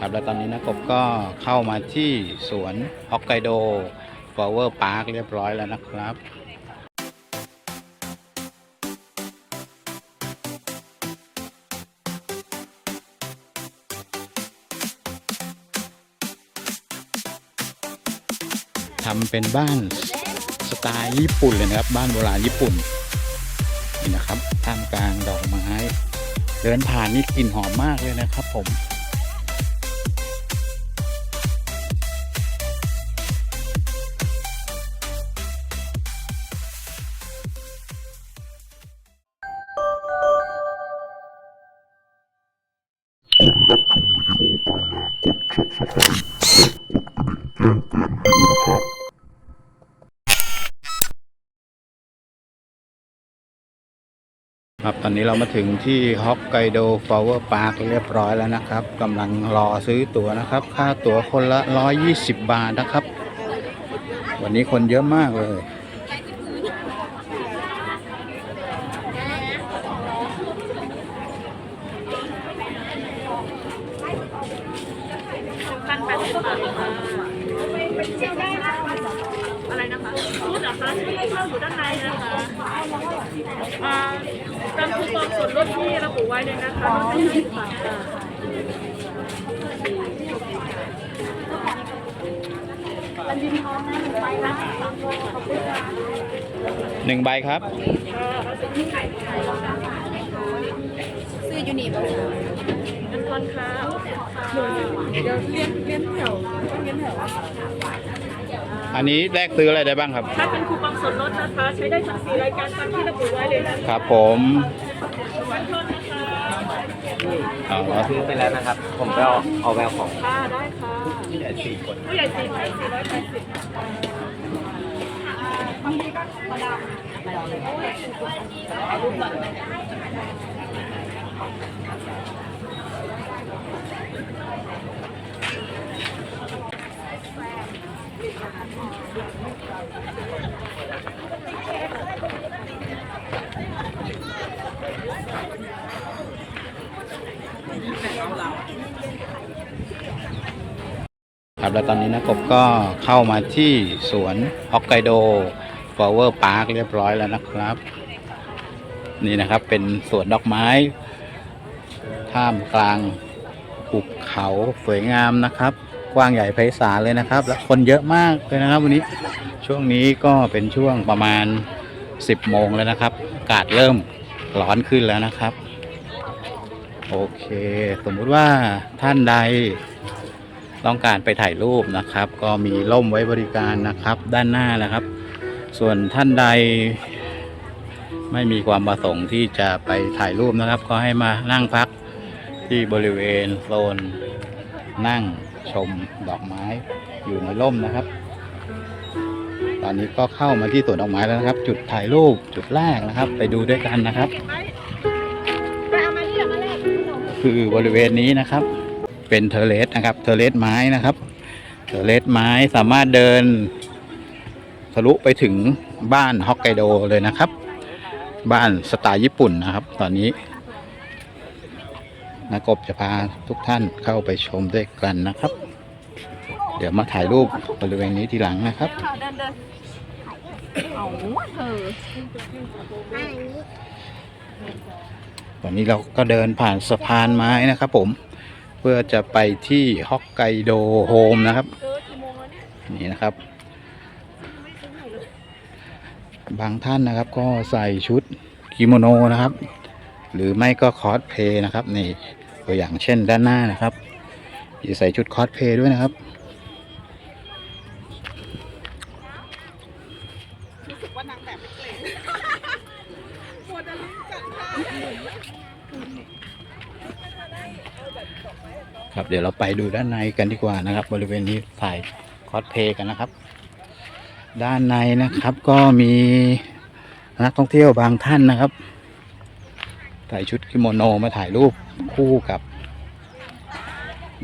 ครับแล้วตอนนี้นะกบก็เข้ามาที่สวนฮอกไกโดฟลาวเวอร์พาร์คเรียบร้อยแล้วนะครับทำเป็นบ้านสไตล์ญี่ปุ่นเลยนะครับ บ้านโบราณญี่ปุ่น นี่นะครับท่ามกลางดอกไม้ เดินผ่านนี่กลิ่นหอมมากเลยนะครับผม ครับตอนนี้เรามาถึงที่ฮอกไกโดฟลาวเวอร์พาร์คเรียบร้อยแล้วนะครับกำลังรอซื้อตั๋วนะครับ ค่าตั๋วคนละ 120 บาทนะครับ วันนี้คนเยอะมากเลย พันแปดสิบบาทค่ะอะไร นะคะชุดเหรอคะชุดให้เช่าอยู่ด้านในนะคะอ่าตามคูปองส่วนลดที่ระบุไว้เลยนะคะลดได้ยี่สิบบาทค่ะอันดินทองนะหนึ่งใบละสามร้อยขอบคุณค่ะหนึ่งใบครับซื้อยูนิบค่ะเงินทอนค่ะเดี๋ยวเลี้ยงเลี้ยงแถวต้องเลี้ยงแถว อันนี้แลกซื้ออะไรได้บ้างครับ ถ้าเป็นคูปองส่วนลดนะคะ ใช้ได้ทั้งสี่รายการตามที่ระบุไว้เลยนะคะครับผมวันทนนะคะเอาละซื้อไปแล้วนะครับ ผมไปเอาเอาแววของค่ะได้ค่ะที่เหลือสี่คนผู้ใหญ่สี่ใบสี่ร้อยแปดสิบ ครับแล้วตอนนี้นะกบก็เข้ามาที่สวนฮอกไกโดฟลาวเวอร์พาร์คเรียบร้อยแล้วนะครับ นี่นะครับเป็นสวนดอกไม้ ท่ามกลางภูเขาสวยงามนะครับ กว้างใหญ่ไพศาลเลยนะครับ และคนเยอะมากเลยนะครับ วันนี้ช่วงนี้ก็เป็นช่วงประมาณ 10โมงแล้วนะครับ อากาศเริ่มร้อนขึ้นแล้วนะครับ โอเค สมมุติว่าท่านใดต้องการไปถ่ายรูปนะครับ ก็มีร่มไว้บริการนะครับ ด้านหน้านะครับ ส่วนท่านใด ไม่มีความประสงค์ที่จะไปถ่ายรูปนะครับ ก็ให้มานั่งพักที่บริเวณโซนนั่ง ชมดอกไม้อยู่ในร่มนะครับ ตอนนี้ก็เข้ามาที่สวนดอกไม้แล้วนะครับ จุดถ่ายรูปจุดแรกนะครับ ไปดูด้วยกันนะครับไปเอามาที่เดี๋ยวมาแรกคือบริเวณนี้นะครับ เป็นเทเลสนะครับ เทเลสไม้นะครับ เทเลสไม้สามารถเดินทะลุไปถึงบ้านฮอกไกโดเลยนะครับ บ้านสไตล์ญี่ปุ่นนะครับ ตอนนี้ นากบจะพาทุกท่านเข้าไปชมด้วยกันนะครับ เดี๋ยวมาถ่ายรูปบริเวณนี้ทีหลังนะครับค่ะเดินเดินเอาเธอวันนี้เราก็เดินผ่านสะพานไม้นะครับ ผมเพื่อจะไปที่ฮอกไกโดโฮมนะครับเธอกี่โมงแล้วเนี่ยนี่นะครับ บางท่านนะครับก็ใส่ชุดกิโมโนนะครับ หรือไม่ก็คอสเพย์นะครับนี่ตัวอย่างเช่นด้านหน้านะครับมีใส่ชุดคอสเพย์ด้วยนะครับ รู้สึกว่านางแบบไม่เกรงโมเดลลิ่งจัดค่ะครับเดี๋ยวเราไปดูด้านในกันดีกว่านะครับ บริเวณนี้ถ่ายคอสเพย์กันนะครับ ด้านในนะครับก็มีนักท่องเที่ยวบางท่านนะครับ ใส่ชุดกิโมโนมาถ่ายรูปคู่กับ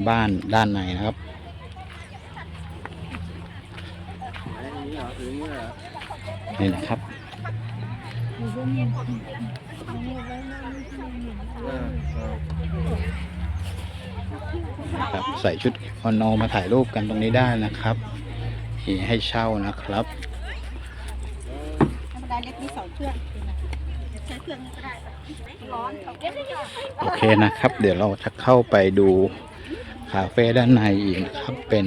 บ้านด้านในนะครับ นี่นะครับเนะครับใส่ชุดคอนโนมาถ่ายรูปกันตรงนี้ได้นะครับมีให้เช่านะครับธรรมดาเล็กมีสองเครื่องใช้เครื่องนี้ก็ได้ โอเคนะครับ เดี๋ยวเราจะเข้าไปดูคาเฟ่ด้านในอีกนะครับเป็น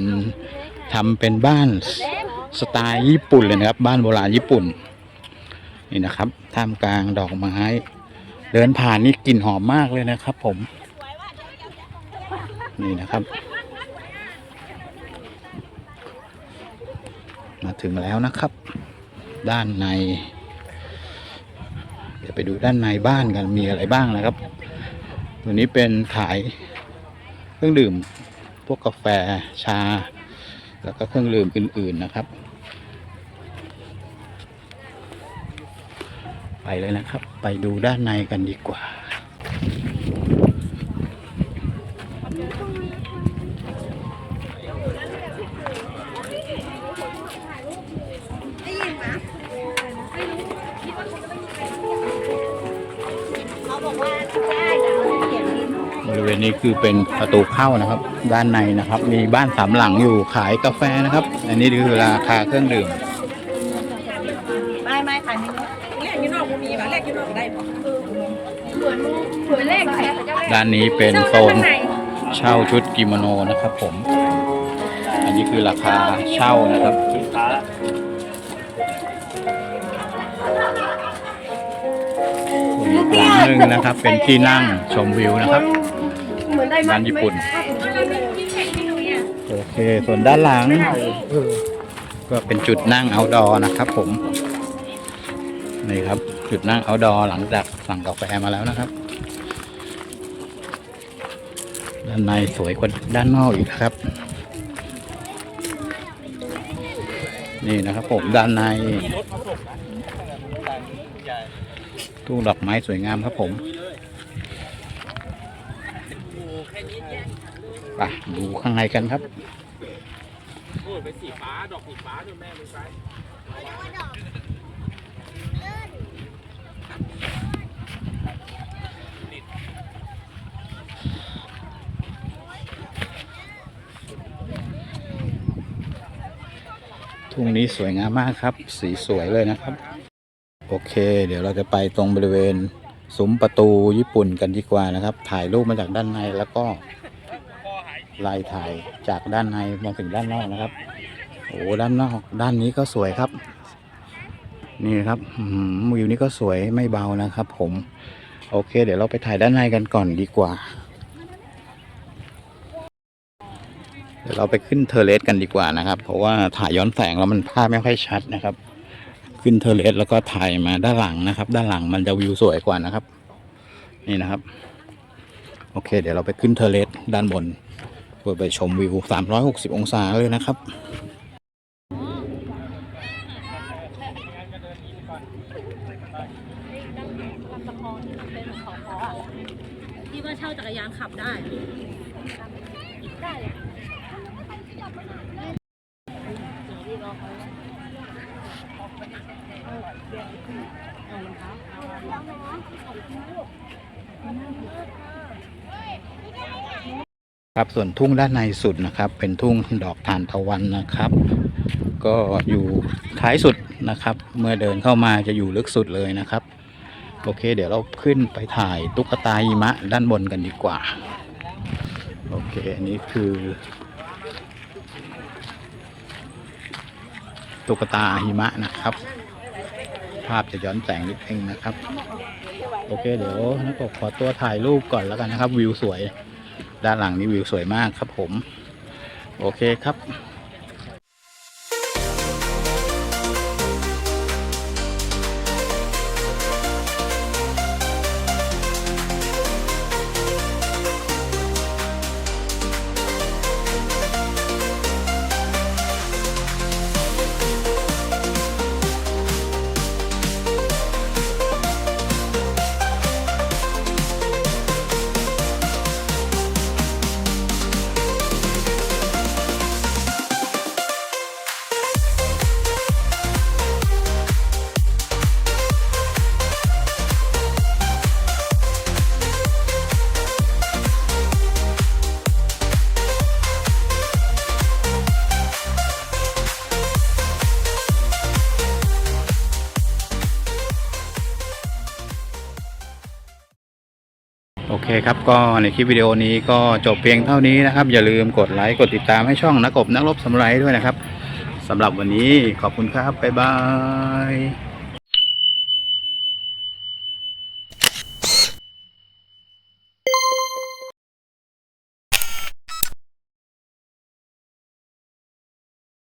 ทำเป็นบ้านสไตล์ญี่ปุ่นเลยนะครับ บ้านโบราณญี่ปุ่น นี่นะครับท่ามกลางดอกไม้ เดินผ่านนี่กลิ่นหอมมากเลยนะครับ ผม นี่นะครับ มาถึงแล้วนะครับ ด้านใน ไปดูด้านในบ้านกันมีอะไรบ้างนะครับ ตัวนี้เป็นขายเครื่องดื่มพวกกาแฟชา แล้วก็เครื่องดื่มอื่น ๆนะครับ ไปเลยนะครับ ไปดูด้านในกันดีกว่า คือเป็นประตูเข้านะครับ ด้านในนะครับ มีบ้านสามหลังอยู่ขายกาแฟนะครับ อันนี้คือราคาเครื่องดื่มไม่ไม่ขายไม่รู้แรกยี่นอกมีมาแรกยี่นอกได้ปะสวยเลขใครด้านนี้เป็นโซนเช่าชุดกิโมโนนะครับ ผม อันนี้คือราคาเช่านะครับสินค้าอีกหลังหนึ่งนะครับ เป็นที่นั่งชมวิวนะครับ บ้านญี่ปุ่น โอเค ส่วนด้านหลัง ก็เป็นจุดนั่งเอาดอนะครับผม นี่ครับ จุดนั่งเอาดอหลังจากสั่งกาแฟมาแล้วนะครับ ด้านในสวยกว่าด้านนอกอีกครับ นี่นะครับผมด้านใน ตู้ดอกไม้สวยงามครับผม ไปดูข้างในกันครับทุ่งนี้สวยงามมากครับ สีสวยเลยนะครับ โอเค เดี๋ยวเราจะไปตรงบริเวณซุ้มประตูญี่ปุ่นกันดีกว่านะครับ ถ่ายรูปมาจากด้านในแล้วก็ ไล่ถ่ายจากด้านในมาถึงด้านนอกนะครับโอ้ด้านนอกด้านนี้ก็สวยครับ นี่ครับวิวนี้ก็สวยไม่เบานะครับ ผม โอเค เดี๋ยวเราไปถ่ายด้านในกันก่อนดีกว่า เดี๋ยวเราไปขึ้นเทอร์เลสกันดีกว่านะครับ เพราะว่าถ่ายย้อนแสงแล้วมันภาพไม่ค่อยชัดนะครับ ขึ้นเทอร์เลสแล้วก็ถ่ายมาด้านหลังนะครับ ด้านหลังมันจะวิวสวยกว่านะครับ นี่นะครับ โอเค เดี๋ยวเราไปขึ้นเทอร์เลสด้านบน พื่อไปชมวิว 360 องศาเลยนะครับที่ว่าเช่าจักรยานขับได้ ครับส่วนทุ่งด้านในสุดนะครับ เป็นทุ่งดอกทานตะวันนะครับ ก็อยู่ท้ายสุดนะครับ เมื่อเดินเข้ามาจะอยู่ลึกสุดเลยนะครับ โอเค เดี๋ยวเราขึ้นไปถ่ายตุ๊กตาหิมะด้านบนกันดีกว่า โอเค อันนี้คือตุ๊กตาหิมะนะครับ ภาพจะย้อนแสงนิดนึงนะครับ โอเค เดี๋ยวนักกขอตัวถ่ายรูปก่อนแล้วกันนะครับ วิวสวย ด้านหลังนี้วิวสวยมากครับผม โอเคครับ ครับก็ในคลิปวิดีโอนี้ก็จบเพียงเท่านี้นะครับ อย่าลืมกดไลค์กดติดตามให้ช่องนักกบนักรบสำไรด้วยนะครับสำหรับวันนี้ขอบคุณครับบ๊ายบาย